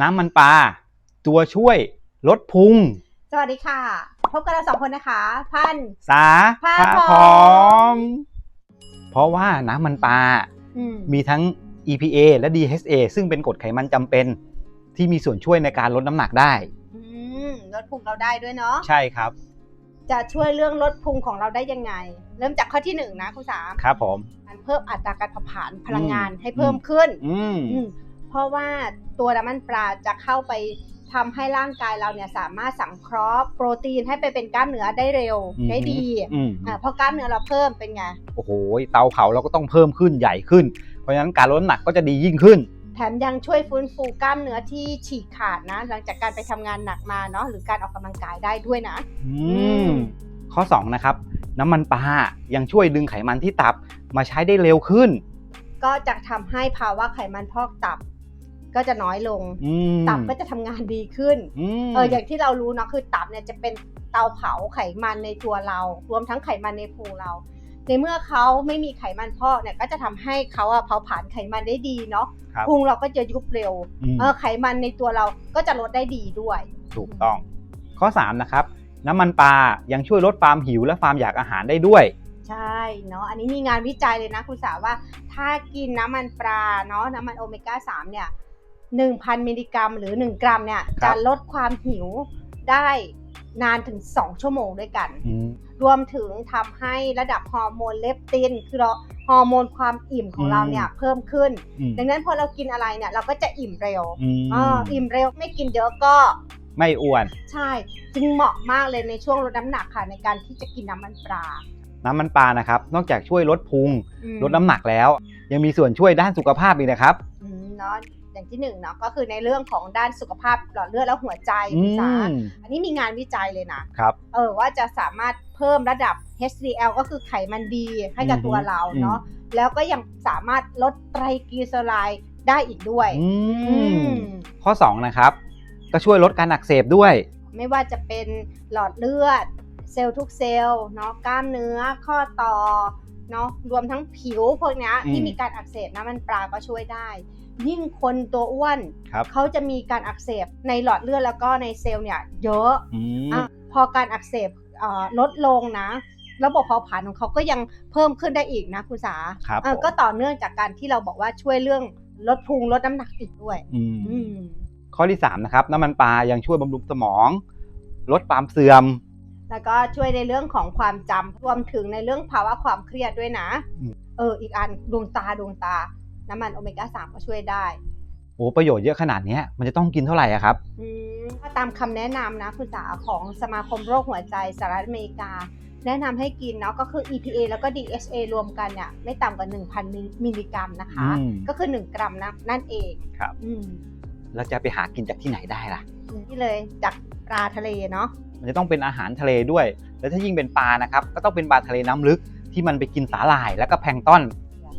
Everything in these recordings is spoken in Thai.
น้ำมันปลาตัวช่วยลดพุง สวัสดีค่ะ พบกับเราสองคนนะคะ พัน สาผ้าผ้าพพร้ร้ออม เพราะว่าน้ำมันปลา อืมมีทั้ง EPA และ DHA ซึ่งเป็นกรดไขมันจำเป็น ที่มีส่วนช่วยในการลดน้ำหนักได้ อืมลดพุงเราได้ด้วยเนาะ ใช่ครับ จะช่วยเรื่องลดพุงของเราได้ยังไง เริ่มจากข้อที่หนึ่งนะคุณสามครับผมการเพิ่มอัตราการเผาผลาญพลังงานอืมให้เพิ่มขึ้นอืมอืม เพราะว่าตัวน้ำมันปลาจะเข้าไปทำให้ร่างกายเราเนี่ยสามารถสังเคราะห์โปรตีนให้ไปเป็นกล้ามเนื้อได้เร็วอืม ได้ดีอืมอ่าเพราะกล้ามเนื้อเราเพิ่มเป็นไง โอ้โหเตาเผาเราก็ต้องเพิ่มขึ้นใหญ่ขึ้น เพราะฉะนั้นการลดน้ำหนักก็จะดียิ่งขึ้น แถมยังช่วยฟื้นฟูกล้ามเนื้อที่ฉีกขาดนะ หลังจากการไปทำงานหนักมาเนาะหรือการออกกำลังกายได้ด้วยนะ อืมมข้อ 2 นะครับ น้ำมันปลายังช่วยดึงไขมันที่ตับมาใช้ได้เร็วขึ้น ก็จะทำให้ภาวะไขมันพอกตับ ก็จะน้อยลง อืม ตับก็จะทำงานดีขึ้น มเอออย่างที่เรารู้เนาะคือตับเนี่ยจะเป็นเตาเผาไขมันในตัวเรา รวมทั้งไขมันในพุงเรา ในเมื่อเขาไม่มีไขมันพอกเนี่ยก็จะทำให้เขาอะเผาผลาญไขมันได้ดีเนาะครับพุงเราก็จะยุบเร็วอืมเออไขมันในตัวเราก็จะลดได้ดีด้วย ถูกต้อง ข้อ 3 นะครับ น้ำมันปลายังช่วยลดความหิวและความอยากอาหารได้ด้วย ใช่เนาะอันนี้มีงานวิจัยเลยนะคุณสาว่าถ้ากินน้ำมันปลาเนาะน้ำมันโอเมก้า3เนี่ย 1,000 มิลลิกรัม หรือ 1 กรัมเนี่ยครัจะบลดความหิวได้นานถึง 2 ชั่วโมงด้วยกันอืมรวมถึงทำให้ระดับฮอร์โมนเลปติน คือเราฮอร์โมนความอิ่มของเราเนี่ยเพิ่มขึ้นอืมดังนั้นพอเรากินอะไรเนี่ยเราก็จะอิ่มเร็วอืมอ่าอิ่มเร็วไม่กินเยอะก็ไม่อ้วน ใช่ จึงเหมาะมากเลยในช่วงลดน้ำหนักค่ะในการที่จะกินน้ำมันปลา น้ำมันปลานะครับ นอกจากช่วยลดพุงอืมลดน้ำหนักแล้ว ยังมีส่วนช่วยด้านสุขภาพอีกนะครับอืมเนาะ อย่างที่หนึ่งเนาะก็คือในเรื่องของด้านสุขภาพหลอดเลือดและหัวใจอืคุณสามอันนี้มีงานวิจัยเลยนะครับเออว่าจะสามารถเพิ่มระดับ HDL ก็คือไขมันดีให้กับอือฮึตัวเราเนาะแล้วก็ยังสามารถลดไตรกลีเซอไรด์ได้อีกด้วยอือืมมข้อ 2 นะครับ ก็ช่วยลดการอักเสบด้วย ไม่ว่าจะเป็นหลอดเลือด เซลล์ทุกเซลล์เนาะกล้ามเนื้อข้อต่อ เนาะรวมทั้งผิวพวกเนี้ยอืมที่มีการอักเสบน้ำมันปลาก็ช่วยได้ ยิ่งคนตัวอ้วนครับเขาจะมีการอักเสบในหลอดเลือดแล้วก็ในเซลล์เนี่ยเยอะอืมอะพอการอักเสบเอ่อลดลงนะ ระบบเผาผลาญของเขาก็ยังเพิ่มขึ้นได้อีกนะคุณสาครับอะผมก็ต่อเนื่องจากการที่เราบอกว่าช่วยเรื่องลดพุงลดน้ำหนักอีกด้วยอืมอืมข้อที่3นะครับน้ำมันปลายังช่วยบำรุงสมอง ลดความเสื่อม แล้วก็ช่วยในเรื่องของความจำรวมถึงในเรื่องภาวะความเครียดด้วยนะอืมเออ อีกอันดวงตาดวงตา น้ำมันโอเมก้า3ก็ช่วยได้โอ้ประโยชน์เยอะขนาดเนี้ยมันจะต้องกินเท่าไหร่อะครับอืมถ้าตามคำแนะนำนะคุณสาของสมาคมโรคหัวใจสหรัฐอเมริกา แนะนำให้กินเนาะก็คือ EPA แล้วก็ DHA รวมกันเนี่ยไม่ต่ำกว่า 1,000 มิลลิกรัมนะคะอืมก็คือ 1 กรัมนะนั่นเองครับอืมแล้วจะไปหากินจากที่ไหนได้ล่ะนี่เลยจาก ปลาทะเลเนาะมันจะต้องเป็นอาหารทะเลด้วย แล้วถ้ายิ่งเป็นปลานะครับ ก็ต้องเป็นปลาทะเลน้ำลึกที่มันไปกินสาหร่ายแล้วก็แพลงก์ต้น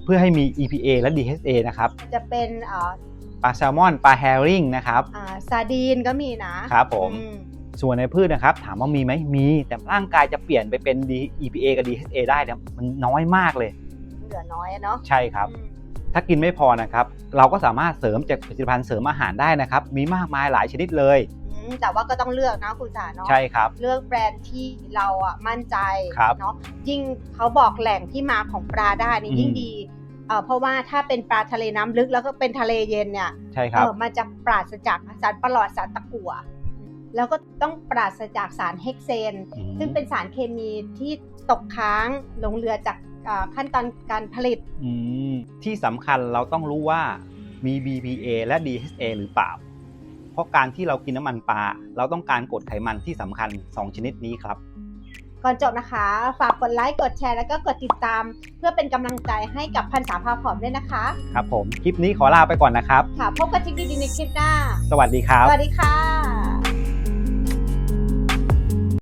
เพื่อให้มี EPA และ DHA นะครับ จะเป็นเอ่อปลาแซลมอน ปลาแฮริงนะครับอ่าซาดีนก็มีนะครับผมอืส่วนในพืชนะครับ ถามว่ามีไหมมี แต่ร่างกายจะเปลี่ยนไปเป็น D- EPA กับ DHA ได้เนี่ยมันน้อยมากเลย เหลือน้อยอะเนาะใช่ครับอืมถ้ากินไม่พอนะครับ เราก็สามารถเสริมจากผลิตภัณฑ์เสริมอาหารได้นะครับ มีมากมายหลายชนิดเลยอืม แต่ว่าก็ต้องเลือกนะคุณสาเนาะใช่ครับ เลือกแบรนด์ที่เราอะมั่นใจครับเนาะยิ่งเขาบอกแหล่งที่มาของปลาได้นี่อืมยิ่งดีเอ่อเพราะว่าถ้าเป็นปลาทะเลน้ำลึกแล้วก็เป็นทะเลเย็นเนี่ยใช่ครับเออมันจะปราศจากสารประหลอดสารตะกั่วแล้วก็ต้องปราศจากสารเฮกเซนอืมซึ่งเป็นสารเคมีที่ตกค้างหลงเหลือจากอ่าขั้นตอนการผลิตอืมที่สำคัญเราต้องรู้ว่ามี BPA และ DHA หรือเปล่า เพราะการที่เรากินน้ำมันปลาเราต้องการกรดไขมันที่สำคัญ 2 ชนิดนี้ครับ ก่อนจบนะคะ ฝากกดไลค์กดแชร์แล้วก็กดติดตาม เพื่อเป็นกำลังใจให้กับพันสาพาผอมด้วยนะคะ ครับผม คลิปนี้ขอลาไปก่อนนะครับ ค่ะพบกันทริคดีๆในคลิปหน้า สวัสดีครับ สวัสดีค่ะ